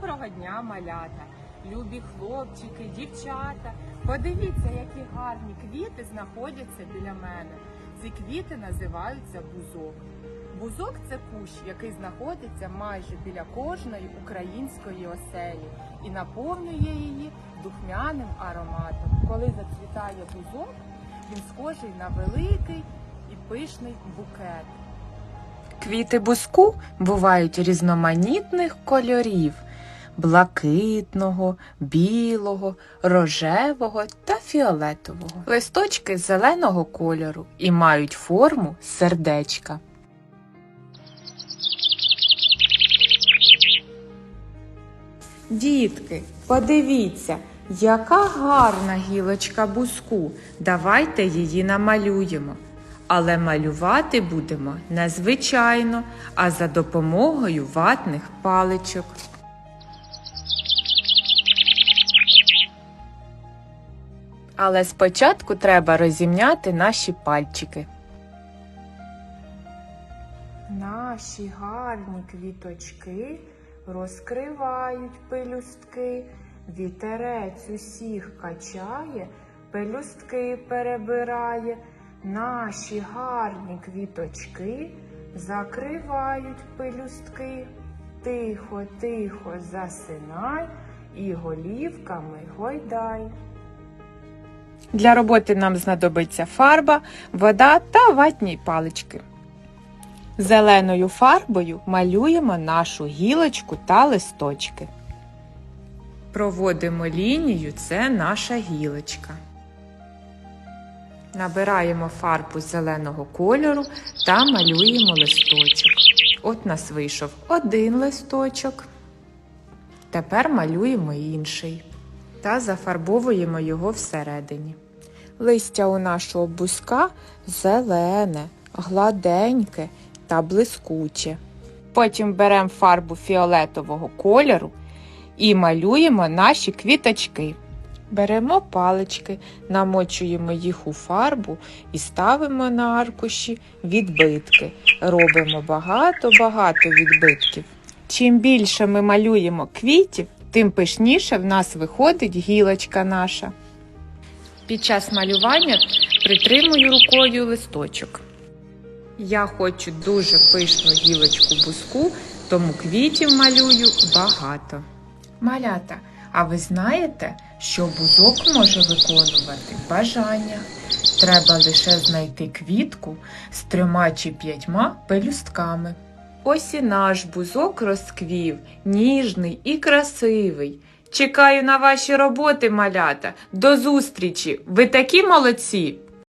Доброго дня, малята, любі хлопчики, дівчата. Подивіться, які гарні квіти знаходяться біля мене. Ці квіти називаються бузок. Бузок це кущ, який знаходиться майже біля кожної української оселі і наповнює її духмяним ароматом. Коли зацвітає бузок, він схожий на великий і пишний букет. Квіти бузку бувають різноманітних кольорів блакитного, білого, рожевого та фіолетового. Листочки зеленого кольору і мають форму сердечка. Дітки, подивіться, яка гарна гілочка бузку. Давайте її намалюємо. Але малювати будемо не звичайно, а за допомогою ватних паличок. Але спочатку треба розім'яти наші пальчики. Наші гарні квіточки розкривають пелюстки, вітерець усіх качає, пелюстки перебирає. Наші гарні квіточки закривають пелюстки. Тихо, тихо засинай і голівками гойдай. Для роботи нам знадобиться фарба, вода та ватні палички. Зеленою фарбою малюємо нашу гілочку та листочки. Проводимо лінію, це наша гілочка. Набираємо фарбу зеленого кольору та малюємо листочок. От нас вийшов один листочок. Тепер малюємо інший та зафарбовуємо його всередині. Листя у нашого бузка зелене, гладеньке та блискуче. Потім беремо фарбу фіолетового кольору і малюємо наші квіточки. Беремо палички, намочуємо їх у фарбу і ставимо на аркуші відбитки. Робимо багато-багато відбитків. Чим більше ми малюємо квітів, тим пишніше в нас виходить гілочка наша. Під час малювання притримую рукою листочок. Я хочу дуже пишну гілочку буску, тому квітів малюю багато. Малята, а ви знаєте, що бузок може виконувати бажання? Треба лише знайти квітку з трьома чи п'ятьма пелюстками. Ось і наш бузок розквів, ніжний і красивий. Чекаю на ваші роботи, малята. До зустрічі! Ви такі молодці!